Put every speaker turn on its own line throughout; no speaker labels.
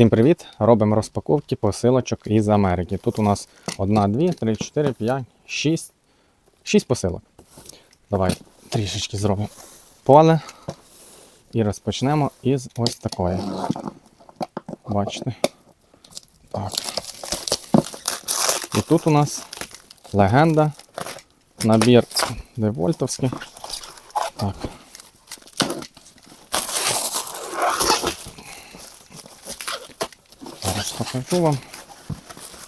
Всім привіт! Робимо розпаковки посилочок із Америки. Тут у нас 1, 2, 3, 4, 5, 6. 6 посилок. Давай трішечки зробимо поле. І розпочнемо із ось такої. Бачите? Так. І тут у нас легенда. Набір девольтовський. Так. Зараз покажу вам.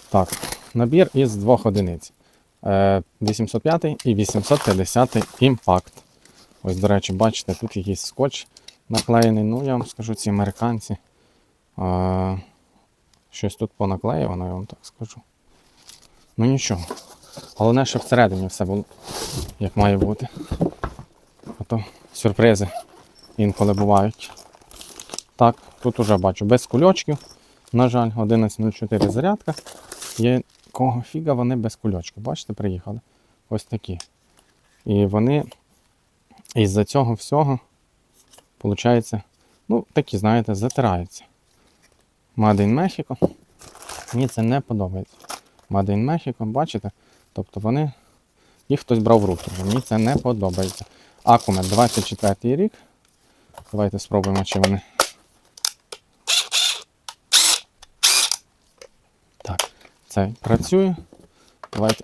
Так, набір із двох одиниць. Е, 805 і 850 імпакт. Ось, до речі, бачите, тут якийсь скотч наклеєний. Ну, я вам скажу, ці американці. Е, щось тут понаклеювано, я вам так скажу. Ну нічого. Головне, щоб всередині все було, як має бути. А то сюрпризи інколи бувають. Так, тут уже бачу без кульочків. На жаль, 11.04 зарядка. Якого фіга вони без кульочків. Бачите, приїхали? Ось такі. І вони із-за цього всього, виходить, ну, такі, знаєте, затираються. Made Mexico. Мені це не подобається. Made Mexico, бачите? Тобто вони. Їх хтось брав в руки. Мені це не подобається. Акумет 24 рік. Давайте спробуємо, чи вони. Так, це працює. Давайте.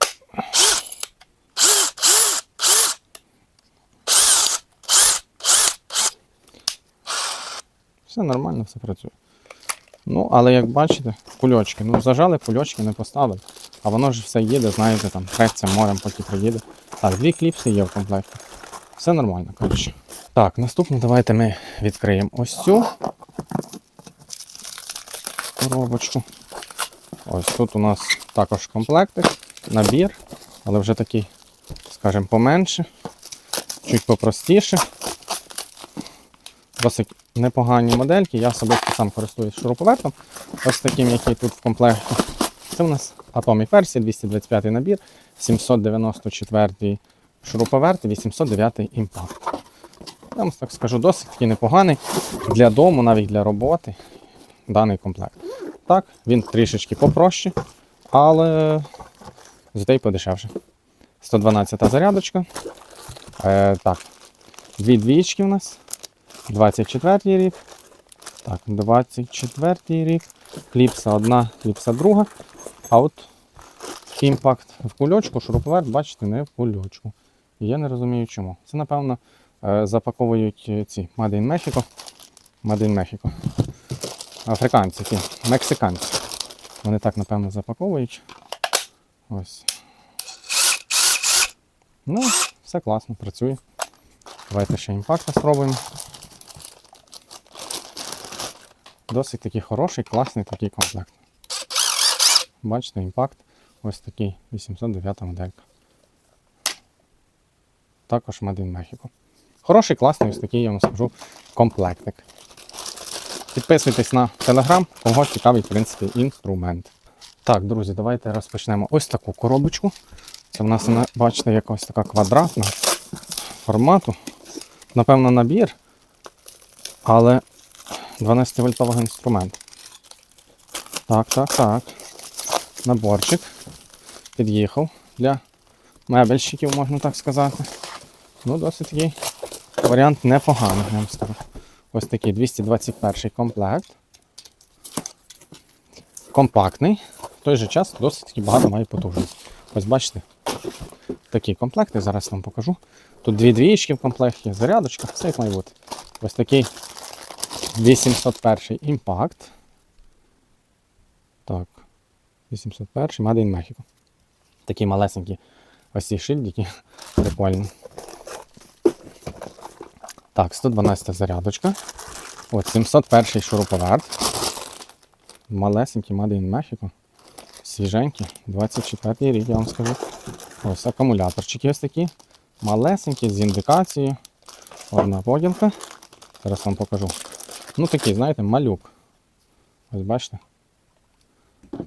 Все нормально, все працює. Ну, але як бачите, кульочки. Ну, зажали, кульочки не поставили. А воно ж все їде, знаєте, там треться морем, поки приїде. Так, дві кліпси є в комплекті. Все нормально, коротше. Так, наступно давайте ми відкриємо ось цю коробочку. Ось тут у нас також комплектик, набір, але вже такий, скажімо, поменше, чуть попростіше. Досить непогані модельки. Я особисто сам користуюсь шуруповертом. Ось таким, який тут в комплекті. Це у нас Atomic версія, 225 набір, 794 шуруповерт і 809 імпакт. Я вам так скажу, досить такий непоганий для дому, навіть для роботи даний комплект. Так, він трішечки попроще, але зате й подешевше. 112 зарядочка. Е, так, дві двічки у нас. 24 рік. Так, 24 рік. Кліпса одна, кліпса друга. А от імпакт в кульочку, шуруповерт, бачите, не в кульочку. І я не розумію чому. Це, напевно, е, запаковують ці Made in Mexico. Made in Mexico. Африканці, ті, мексиканці. Вони так, напевно, запаковують. Ось. Ну, все класно, працює. Давайте ще імпакта спробуємо. Досить такий хороший, класний такий комплект. Бачите, імпакт ось такий 809 моделька. Також Made in Mexico. Хороший, класний, ось такий, я вам скажу, комплектик. Підписуйтесь на телеграм, кого цікавий, в принципі, інструмент. Так, друзі, давайте розпочнемо ось таку коробочку. Це в нас, вона, бачите, якась така квадратна формату. Напевно, набір, але 12 вольтовий інструмент. Так, так, так. Наборчик. Під'їхав для мебельщиків, можна так сказати. Ну, досить такий варіант непоганий, я вам скажу. Ось такий 221 комплект. Компактний. В той же час досить багато має потужності. Ось бачите, такі комплекти, зараз вам покажу. Тут дві двієчки в комплекті, зарядочка, все як має бути. Ось такий 801 імпакт. Так. 801 Made in Mexico. Такі малесенькі ось ці шильдики. Прикольні. Так, 112 зарядочка. От, 701 шуруповерт. Малесенький Made in Mexico. Свіженький. 24 рік, я вам скажу. Ось акумуляторчики ось такі. Малесенькі, з індикацією. Одна поділка. Зараз вам покажу. Ну такий, знаєте, малюк. Ось бачите?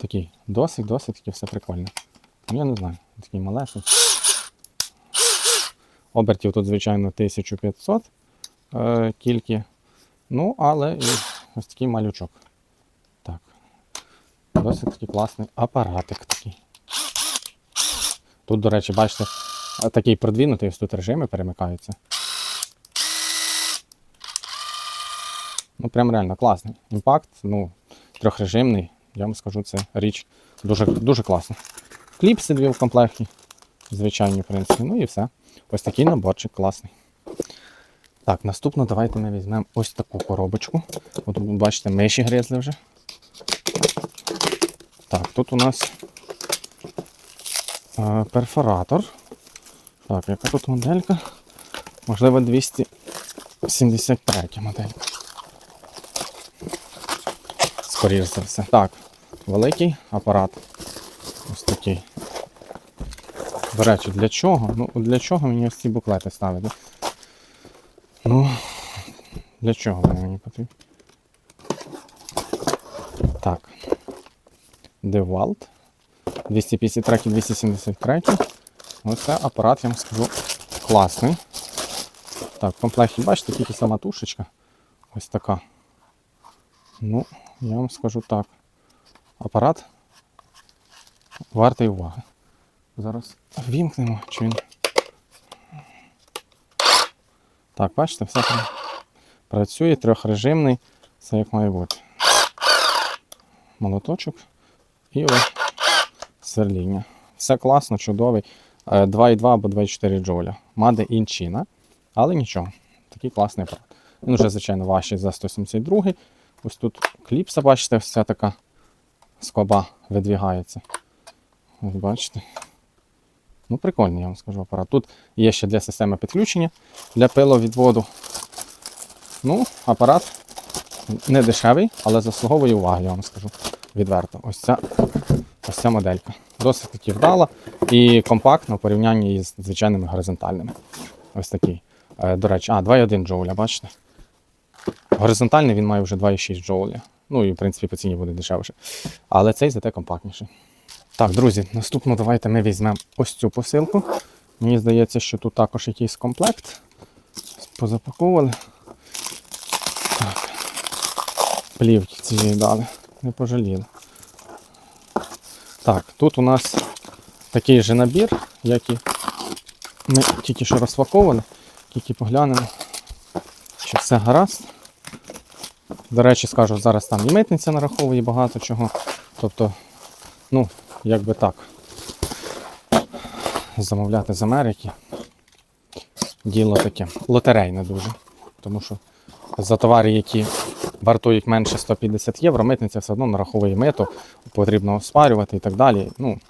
Такий досить-досить таки все прикольно. Ну, я не знаю, такий малесенький. Обертів тут, звичайно, 1500 е, тільки. Ну, але і ось такий малючок. Так. Досить такий класний апаратик такий. Тут, до речі, бачите, такий продвинутий, ось тут режими перемикаються. Ну, прям реально класний. Імпакт, ну, трьохрежимний, я вам скажу, це річ дуже, дуже класна. Кліпси дві в комплекті, звичайні, в принципі. Ну і все. Ось такий наборчик класний. Так, наступно давайте ми візьмемо ось таку коробочку. От тут, бачите, миші гризли вже. Так, тут у нас е, перфоратор. Так, яка тут моделька? Можливо, 273 моделька. Скоріше за все. Так, великий апарат. Ось такий. До речі, для чого? Ну, для чого мені ось ці буклети ставити? Для чого вони мені потрібні? Так. DeWalt. 253 273. Ось це апарат, я вам скажу, класний. Так, в комплекті, бачите, тільки сама тушечка. Ось така. Ну, я вам скажу так. Апарат вартий уваги. Зараз вімкнемо, чи він. Так, бачите, все працює, трьохрежимний, все як має бути. Молоточок і ось сверління. Все класно, чудовий. Е, 2,2 або 2,4 джоуля. Маде інчина, але нічого. Такий класний апарат. Він вже, звичайно, важчий за 172. Ось тут кліпса, бачите, ця така скоба видвігається. Ось бачите. Ну, прикольний, я вам скажу апарат. Тут є ще для системи підключення для пиловідводу. Ну, апарат не дешевий, але заслуговує уваги, я вам скажу відверто. Ось ця, ось ця моделька. Досить таки вдала і компактна в порівнянні із звичайними горизонтальними. Ось такий. Е, До речі, а, 2,1 джоуля, бачите? Горизонтальний він має вже 2,6 джоуля. Ну і в принципі по ціні буде дешевше. Але цей зате компактніший. Так, друзі, наступно давайте ми візьмемо ось цю посилку. Мені здається, що тут також якийсь комплект. Позапаковували. Так. Плівки цієї дали. Не пожаліли. Так, тут у нас такий же набір, як і ми тільки що розпаковували. Тільки поглянемо, чи все гаразд. До речі, скажу, зараз там і митниця нараховує багато чого. Тобто, ну, як би так, замовляти з Америки. Діло таке. Лотерейне дуже. Тому що за товари, які вартують менше 150 євро, митниця все одно нараховує мито, потрібно спарювати і так далі. Ну,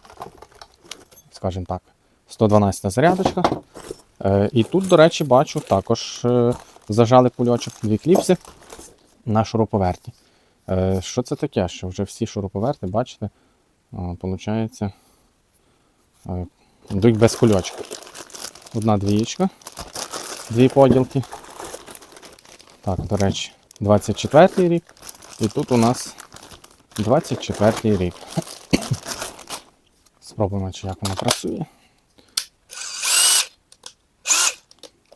скажімо так, 112 зарядочка. Е, і тут, до речі, бачу також е, зажали кульочок, дві кліпси на шуруповерті. Е, що це таке? Що вже всі шуруповерти, бачите, виходить, йдуть без кульочка. Одна двієчка, дві поділки. Так, до речі, 24 й рік. І тут у нас 24 рік. Спробуємо, чи як воно працює.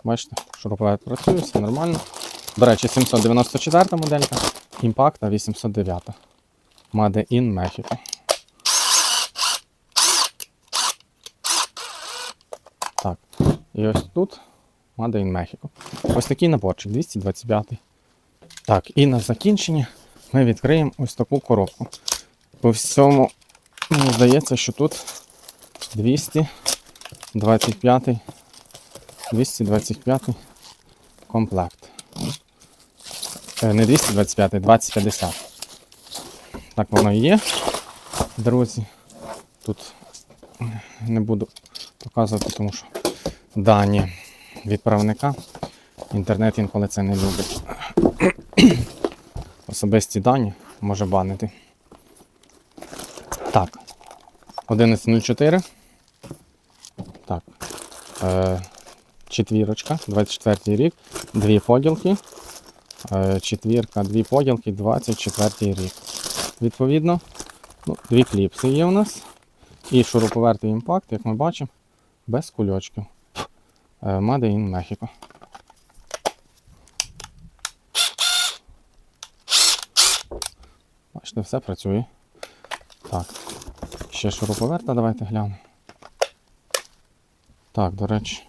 Бачите, шуруповерт працює, все нормально. До речі, 794 моделька, імпакта 809. Made in Mexico. Так, і ось тут Made in Mexico. Ось такий наборчик, 225. Так, і на закінчення ми відкриємо ось таку коробку. По всьому, мені здається, що тут 225 225 комплект. Е, Не 225, 2050. Так воно і є, друзі. Тут не буду показувати, тому що дані відправника. Інтернет інколи це не любить. Особисті дані може банити. Так. 11.04. Так. Е, четвірочка, 24 рік, дві поділки. Е, четвірка, дві поділки, 24 рік. Відповідно, ну, дві кліпси є у нас. І шуруповертий імпакт, як ми бачимо, без кульочків. Made in Mexico. Бачите, все працює. Так. Ще шуруповерта, давайте глянемо. Так, до речі.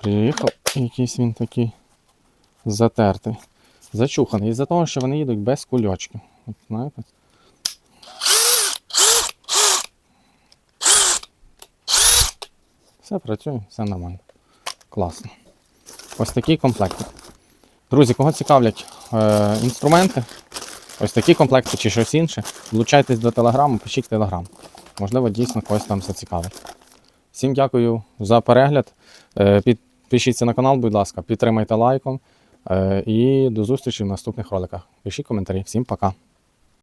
Приїхав якийсь він такий затертий. Зачуханий. Із-за того, що вони їдуть без кульочків. От, знаєте? Все працює, все нормально. Класно. Ось такий комплект. Друзі, кого цікавлять е, інструменти, ось такі комплекти чи щось інше, долучайтесь до телеграму, пишіть телеграм. Можливо, дійсно когось там зацікавить. Всім дякую за перегляд. Е, Підпишіться на канал, будь ласка, підтримайте лайком. Е, І до зустрічі в наступних роликах. Пишіть коментарі. Всім пока.